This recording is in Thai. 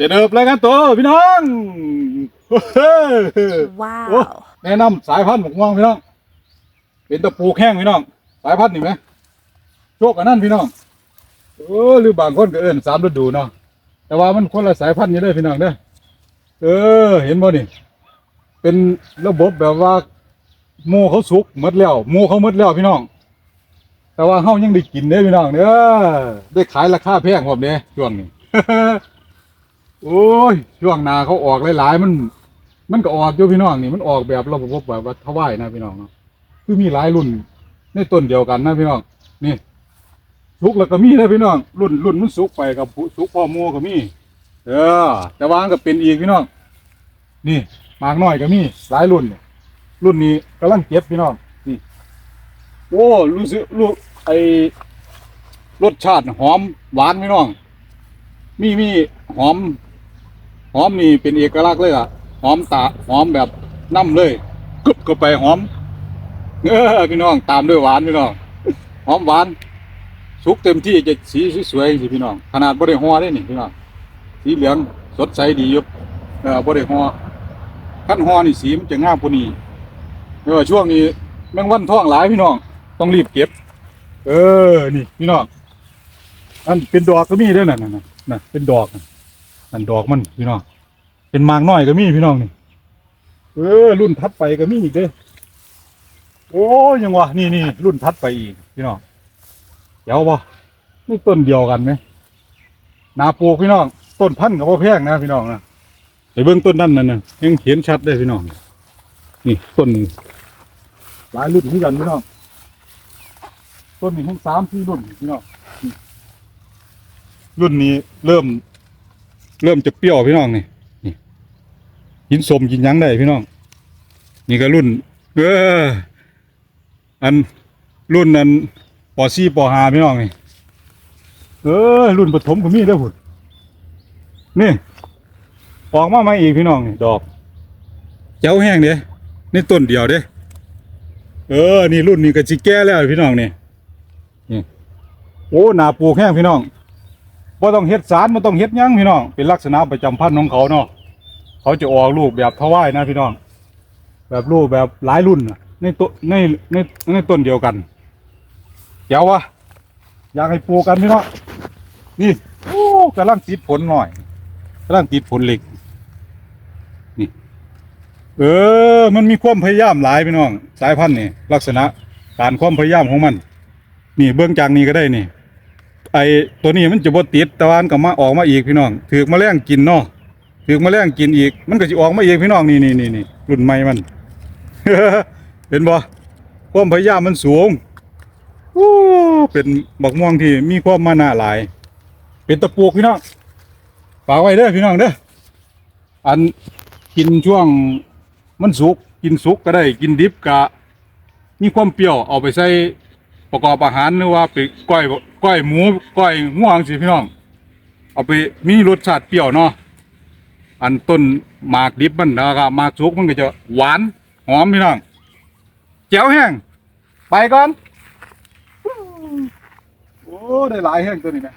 เจเดิบรายงานตัวพี่น้องเฮ้ยว้าโอ้วแนะนำสายพันธุ์หมกม่วงพี่น้อง เป็นตะปูแข้งพี่น้อง สายพันธุ์นี่ไหมโชคกันนั่นพี่น้องเออหรือบางคนก็เอิ้นสามฤดูเนาะแต่ว่ามันคนละสายพันธุ์อยู่เด้อพี่น้องเด้อเออ เห็นบ่นี่เป็นระบบแบบว่าหมูเขาสุกหมดแล้วหมูเขาหมดแล้วพี่น้อง แต่ว่าเฮายังได้กินเด้อพี่น้องเด้อได้ขายราคาแพงผมเด้ช่วงนี้ โอ้ยช่วงนาเขาออกหลายๆมัน มันก็ออกอยู่พี่น้องนี่มันออกแบบระบบแบบว่าทวายนะพี่น้องเนาะคือมีหลายรุ่นในต้นเดียวกันนะพี่น้องนี่สุกแล้วก็มีนะพี่น้องรุ่นรุ่นมันสุกไปกับสุกพ่อโมก็มีเออแต่ว่ามันก็เป็นอีกพี่น้องนี่มากน้อยก็มีหลายรุ่นรุ่นนี้กำลังเก็บพี่น้องนี่โอ้รู้สึกรู้ไอรสชาติหอมหวานพี่น้องมีมีหอม หอมนี่เป็นเอกลักษณ์เลยอะ หอมตาหอมแบบน้ำเลยกึบก็ไปหอมเออพี่น้องตามด้วยหวานพี่น้องหอมหวานสุกเต็มที่จะสีสวยๆสิพี่น้อง ขนาดบริหัวได้นี่พี่น้องสีเหลืองสดใสดีอยู่เออบริหัวขั้นหัวนี่สีมันจะงามกว่านี้เออช่วงนี้แมงวันท้องหลายพี่น้อง ต้องรีบเก็บ เออนี่พี่น้องอันเป็นดอกก็มีด้วยน่ะน่ะน่ะน่ะเป็นดอก นั่นดอกมันพี่น้อง เป็นมากน้อยก็มีพี่น้องนี่ เออ รุ่นทัดไปก็มีอีกเด้อโอ้ยังวะนี่นี่รุ่นทัดไปอีกพี่น้องเดี๋ยวบ่นี่ต้นเดียวกันไหมนาปลูกพี่น้อง ต้นพันธุ์กับพ่อแพงนะพี่น้องนะไปเบื้องต้นนั่นนั่นน่ะยังเห็นชัดเลยพี่น้อง นี่ต้นนี้หลายรุ่นที่กันพี่น้องต้นนี้ทั้งสามสี่รุ่นพี่น้องรุ่นนี้เริ่ม เริ่มจะเปรี้ยวพี่น้องนี่นี่กินสมกินยั้งได้พี่น้อง นี่ก็รุ่น เอออันรุ่นนั้นปอซี่ปอหาพี่น้องนี่เออรุ่นปฐมก็มีเด้อพุ่นนี่ออกมาใหม่อีกพี่น้องนี่ดอกเจ้าแห้งเด้นี่ต้นเดียวเด้เออ นี่รุ่นนี้ก็จิแก่แล้วพี่น้องนี่นี่โอ้หนาปลูกแห้งพี่น้อง บ่ต้องเฮ็ดสารบ่ต้องเฮ็ดหยังพี่น้อง เป็นลักษณะประจำพันธุ์ของเขาเนาะ เขาจะออกลูกแบบทวายนะพี่น้อง แบบลูกแบบหลายรุ่นน่ะในต้นในในในต้นเดียวกันเดี๋ยววะอยากให้ปลูกกันพี่น้อง นี่โอ้กำลังติดผลหน่อยกำลังติดผลเหล็ก นี่ เออ มันมีความพยายามหลายพี่น้อง สายพันธุ์นี่ลักษณะการความพยายามของมัน นี่เบื้องจากนี้ก็ได้นี่ ไอ้ตัวนี้มันจะบ่ติดตะวันก็มาออกมาอีกพี่น้องถือกแมลงกินเนาะถือกแมลงกินอีก มันก็จะออกมาอีกพี่น้องนี่นี่นี่นี่รุ่นใหม่มัน เห็นบ่ความพยายามมันสูงโอ้เป็นบักม่วงที่มีความมานะหลาย เป็นตะปูพี่น้องฝากไว้เด้อพี่น้องเด้ออันกินช่วงมันสุกกินสุกก็ได้กินดิบก็มีความเปรี้ยวเอาไปใส่ประกอบอาหารหรือว่าไปก้อย ก้อยหมูก้อยง่วงสิพี่น้อง เอาไปมีรสชาติเปรี้ยวเนาะอันต้นหมากดิบมันนะครับหมากสุกมันก็จะหวานหอมพี่น้องแจ๋วแห้งไปก่อนโอ้ได้หลายแห้งตัวนี้นะ